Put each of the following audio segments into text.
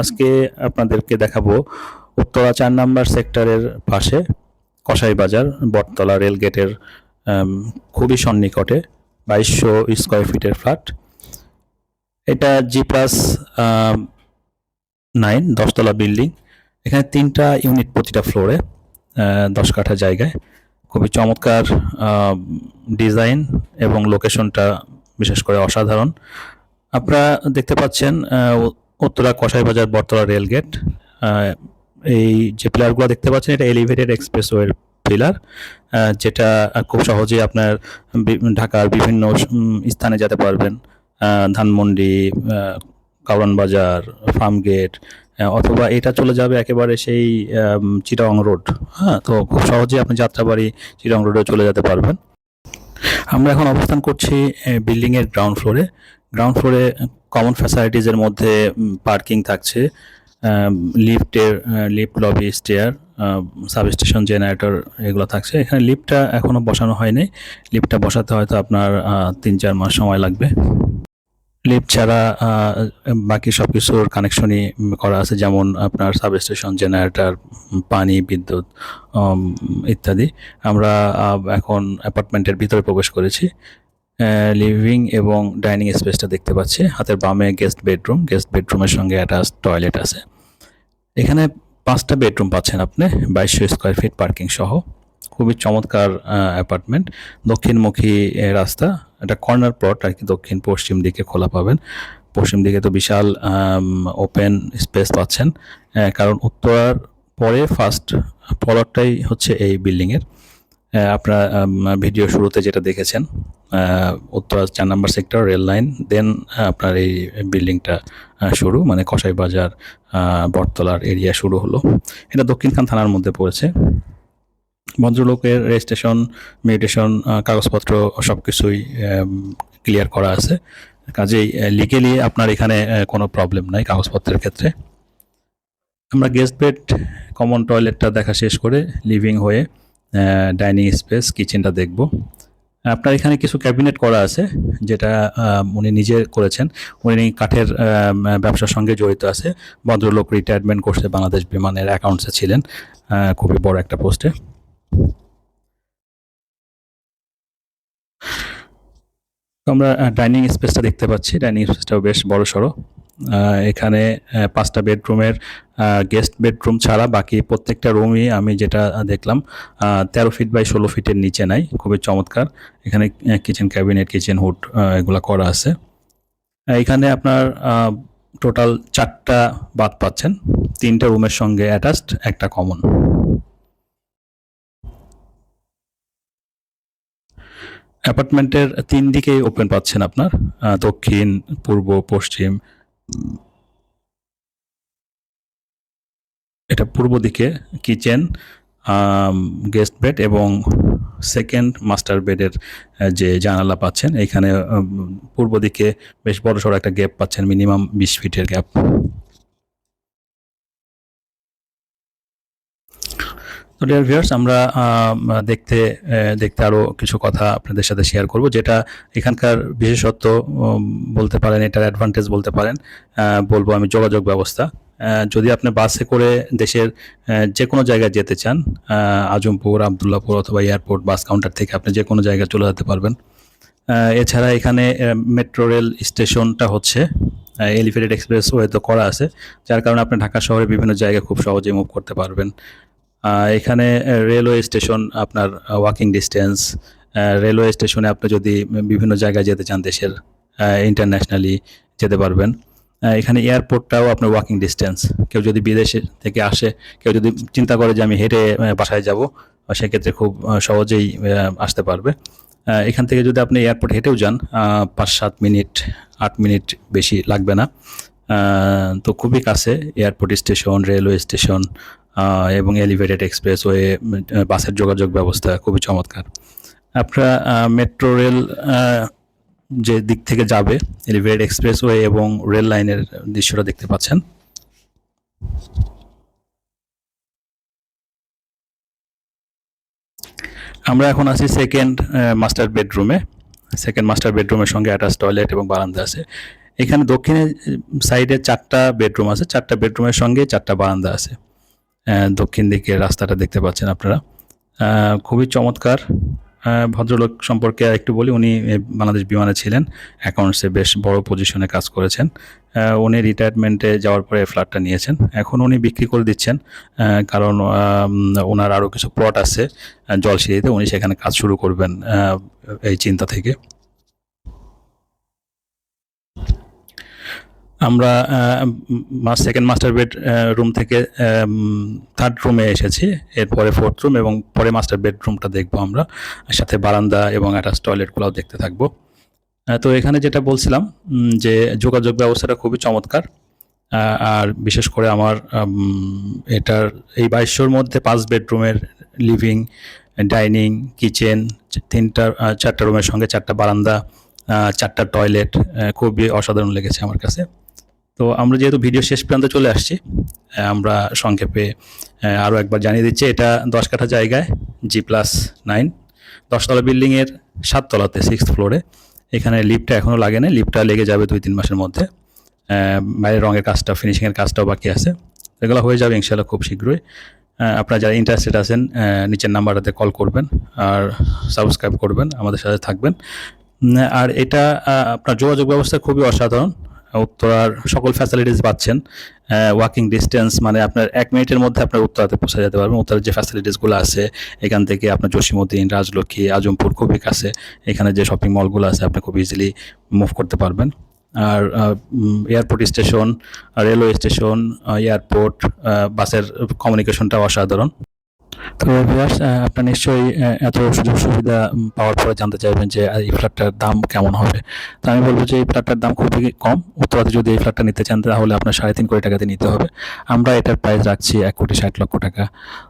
আজকে আপনাদেরকে দেখাবো উত্তরা চার নাম্বার সেক্টরের পাশে কসাই বাজার, বটতলা রেল গেটের খুবই সন্নিকটে বাইশশো স্কোয়ার ফিটের ফ্ল্যাট। এটা জি প্লাস নাইন, দশতলা বিল্ডিং। এখানে তিনটা ইউনিট প্রতিটা ফ্লোরে দশ কাঠা জায়গায়। খুবই চমৎকার ডিজাইন এবং লোকেশনটা বিশেষ করে অসাধারণ। আপনারা দেখতে পাচ্ছেন উত্তরা কসাই বাজার বটতলা রেল গেট। এই যে পিলারগুলো দেখতে পাচ্ছেন, এটা এলিভেটেড এক্সপ্রেসওয়ের পিলার যেটা খুব সহজেই আপনার ঢাকার বিভিন্ন স্থানে যেতে পারবেন। ধানমন্ডি কাউরান বাজার, ফার্ম গেট অথবা এটা চলে যাবে একেবারে সেই চিটাগং রোড। হ্যাঁ তো খুব সহজেই আপনি যাত্রাবাড়ি চিটাগং রোডে চলে যেতে পারবেন। আমরা এখন অবস্থান করছি বিল্ডিংয়ের গ্রাউন্ড ফ্লোরে। গ্রাউন্ড ফ্লোরে কমন ফ্যাসিলিটিজের মধ্যে পার্কিং থাকছে লিফটের lift lobby stair substation generator এগুলো থাকছে। এখানে লিফটটা এখনও বসানো হয়নি। লিফটটা বসাতে হয়তো আপনার তিন চার মাস সময় লাগবে। লিফট ছাড়া বাকি সব কিছুর কানেকশনই করা আছে, যেমন আপনার সাবস্টেশন জেনারেটর পানি, বিদ্যুৎ ইত্যাদি। আমরা এখন অ্যাপার্টমেন্টের ভিতরে প্রবেশ করেছি। লিভিং এবং ডাইনিং স্পেসটা দেখতে পাচ্ছি। হাতের বামে গেস্ট বেডরুম গেস্ট বেডরুমের সঙ্গে অ্যাটাচ টয়লেট আছে। এখানে পাঁচটা বেডরুম পাচ্ছেন আপনি, বাইশশো স্কোয়ার ফিট পার্কিং সহ। খুবই চমৎকার অ্যাপার্টমেন্ট দক্ষিণমুখী রাস্তা। এটা কর্নার প্লট আর কি দক্ষিণ পশ্চিম দিকে খোলা পাবেন। পশ্চিম দিকে তো বিশাল ওপেন স্পেস পাচ্ছেন। কারণ উত্তরার পরে ফার্স্ট প্লটটাই হচ্ছে এই বিল্ডিংয়ের আপনার ভিডিও শুরুতে যেটা দেখেছেন উত্তরা চার number sector, rail line, then আপনার এই বিল্ডিংটা শুরু মানে কসাই বাজার বটতলার এরিয়া শুরু হলো। এটা দক্ষিণখান থানার মধ্যে পড়েছে। ভদ্রলোকের রেজিস্ট্রেশন মেডিটেশন কাগজপত্র সব কিছুই ক্লিয়ার করা আছে। কাজেই লিগেলি আপনার এখানে কোনো প্রবলেম নাই কাগজপত্রের ক্ষেত্রে। আমরা গেস্ট বেড কমন টয়লেটটা দেখা শেষ করে লিভিং হয়ে ডাইনিং স্পেস, কিচেনটা দেখব। আপনার এখানে কিছু ক্যাবিনেট করা আছে, যেটা উনি নিজে করেছেন। উনি কাঠের ব্যবসার সঙ্গে জড়িত আছে। ভদ্রলোক রিটায়ারমেন্ট করছে বাংলাদেশ বিমানের অ্যাকাউন্টসে ছিলেন। খুবই বড় একটা পোস্টে আমরা ডাইনিং স্পেসটা দেখতে পাচ্ছি। ডাইনিং স্পেসটাও বেশ বড় সড়ো এখানে পাঁচটা বেডরুমের গেস্ট বেডরুম ছাড়া বাকি প্রত্যেকটা রুমই আমি যেটা দেখলাম তেরো ফিট বাই ষোলো ফিটের নিচে নাই, খুবই চমৎকার। এখানে কিচেন ক্যাবিনেট কিচেন হুড এগুলো করা আছে। এখানে আপনার টোটাল চারটা বাদ পাচ্ছেন, তিনটা রুমের সঙ্গে অ্যাটাচড একটা কমন অ্যাপার্টমেন্টের তিন দিকেই ওপেন পাচ্ছেন আপনার দক্ষিণ, পূর্ব, পশ্চিম এটা পূর্ব দিকে কিচেন গেস্ট বেড এবং সেকেন্ড মাস্টার বেডের যে জানালা পাচ্ছেন, এখানে পূর্ব দিকে বেশ বড় সড়ো একটা গ্যাপ পাচ্ছেন, মিনিমাম বিশ ফিটের গ্যাপ। তো ডিয়ার ভিউয়ার্স আমরা দেখতে দেখতে আরও কিছু কথা আপনাদের সাথে শেয়ার করব, যেটা এখানকার বিশেষত্ব বলতে পারেন, এটার অ্যাডভান্টেজ বলতে পারেন বলব আমি যোগাযোগ ব্যবস্থা। যদি আপনি বাসে করে দেশের যে কোনো জায়গায় যেতে চান আজমপুর, আবদুল্লাপুর অথবা এয়ারপোর্ট বাস কাউন্টার থেকে আপনি যে কোনো জায়গায় চলে যেতে পারবেন। এছাড়া এখানে মেট্রো রেল স্টেশনটা হচ্ছে এলিভেটেড এক্সপ্রেস ওয়ে তো করা আছে, যার কারণে আপনি ঢাকা শহরে বিভিন্ন জায়গায় খুব সহজেই মুভ করতে পারবেন। এখানে রেলওয়ে স্টেশন আপনার ওয়াকিং ডিস্টেন্স রেলওয়ে স্টেশনে আপনি যদি বিভিন্ন জায়গায় যেতে চান দেশের ইন্টারন্যাশনালি যেতে পারবেন। এখানে এয়ারপোর্টটাও আপনার ওয়াকিং ডিস্টেন্স কেউ যদি বিদেশে থেকে আসে, কেউ যদি চিন্তা করে যে আমি হেঁটে বাসায় যাব সেক্ষেত্রে খুব সহজেই আসতে পারবে। এখান থেকে যদি আপনি এয়ারপোর্ট হেঁটেও যান পাঁচ সাত মিনিট, আট মিনিট বেশি লাগবে না। তো খুবই কাছে এয়ারপোর্ট স্টেশন রেলওয়ে স্টেশন এবং এলিভেটেড এক্সপ্রেসওয়ে বাসের যোগাযোগ ব্যবস্থা খুবই চমৎকার। আপনারা মেট্রো রেল যে দিক থেকে যাবে এলিভেটেড এক্সপ্রেসওয়ে এবং রেল লাইনের দৃশ্যটা দেখতে পাচ্ছেন। আমরা এখন আছি সেকেন্ড মাস্টার বেডরুমে সেকেন্ড মাস্টার বেডরুমের সঙ্গে অ্যাটাচ টয়লেট এবং বারান্দা আছে। এখানে দক্ষিণে সাইডে চারটা বেডরুম আছে। চারটা বেডরুমের সঙ্গে চারটা বারান্দা আছে। দক্ষিণ দিকে রাস্তাটা দেখতে পাচ্ছেন আপনারা। খুবই চমৎকার। ভদ্রলোক সম্পর্কে একটু বলি, উনি বাংলাদেশ বিমানে ছিলেন অ্যাকাউন্টসে বেশ বড় পজিশনে কাজ করেছেন। উনি রিটায়ারমেন্টে যাওয়ার পরে ফ্ল্যাটটা নিয়েছেন। এখন উনি বিক্রি করে দিচ্ছেন কারণ ওনার আরও কিছু প্লট আছে জলসিঁড়িতে। উনি সেখানে কাজ শুরু করবেন এই চিন্তা থেকে। আমরা সেকেন্ড মাস্টার বেড রুম থেকে থার্ড রুমে এসেছি। এরপরে ফোর্থ রুম এবং পরে মাস্টার বেডরুমটা দেখব আমরা। সাথে বারান্দা এবং অ্যাটাচ টয়লেটগুলোও দেখতে থাকব। তো এখানে যেটা বলছিলাম যে যোগাযোগ ব্যবস্থাটা খুবই চমৎকার। আর বিশেষ করে আমার এটার, এই বাইশশোর মধ্যে পাঁচ বেডরুমের লিভিং ডাইনিং কিচেন তিনটা চারটা রুমের সঙ্গে চারটা বারান্দা চারটা টয়লেট খুবই অসাধারণ লেগেছে আমার কাছে। তো আমরা যেহেতু ভিডিও শেষ পর্যন্ত চলে আসছি আমরা সংক্ষেপে আরও একবার জানিয়ে দিচ্ছি, এটা দশ কাঠা জায়গায় জি প্লাস নাইন দশতলা বিল্ডিংয়ের সাততলাতে সিক্স ফ্লোরে এখানে লিফটটা এখনও লাগে না লিফটটা লেগে যাবে দুই তিন মাসের মধ্যে। বাইরের রঙের কাজটা ফিনিশিংয়ের কাজটাও বাকি আছে। এগুলো হয়ে যাবে ইনশাল্লাহ খুব শীঘ্রই। আপনারা যারা ইন্টারেস্টেড আছেন নিচের নাম্বারটাতে কল করবেন আর সাবস্ক্রাইব করবেন, আমাদের সাথে থাকবেন। আর এটা আপনার যোগাযোগ ব্যবস্থা খুবই অসাধারণ। উত্তরার সকল ফ্যাসিলিটিস পাচ্ছেন। ওয়াকিং ডিস্টেন্স মানে আপনার এক মিনিটের মধ্যে আপনার উত্তরাতে পৌঁছে যেতে পারবেন। উত্তরার যে ফ্যাসিলিটিসগুলো আছে, এখান থেকে আপনার জসিমুদ্দিন রাজলক্ষ্মী আজমপুর খুবই কাছে এখানে যে শপিং মলগুলো আছে, আপনি খুব ইজিলি মুভ করতে পারবেন। আর airport station railway station airport বাসের কমিউনিকেশনটা অসাধারণ। তো ভিউয়ার্স নিশ্চয়ই এত সুযোগ সুবিধা পাওয়ার পরে জানতে চাইবেন যে এই ফ্ল্যাটটার দাম কেমন হবে। তো আমি বলব যে, এই ফ্ল্যাটটার দাম খুবই কম। উত্তরাতে যদি এই ফ্ল্যাটটা নিতে চান, তাহলে আপনার সাড়ে তিন কোটি টাকাতে নিতে হবে। আমরা এটার প্রাইস রাখছি এক কোটি ষাট লক্ষ টাকা।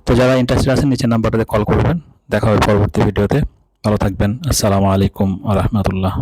তো যারা ইন্টারেস্টেড আছেন, নিচের নাম্বারটাতে কল করবেন। দেখা হবে পরবর্তী ভিডিওতে ভালো থাকবেন। আসসালামু আলাইকুম আ রহমতুল্লাহ।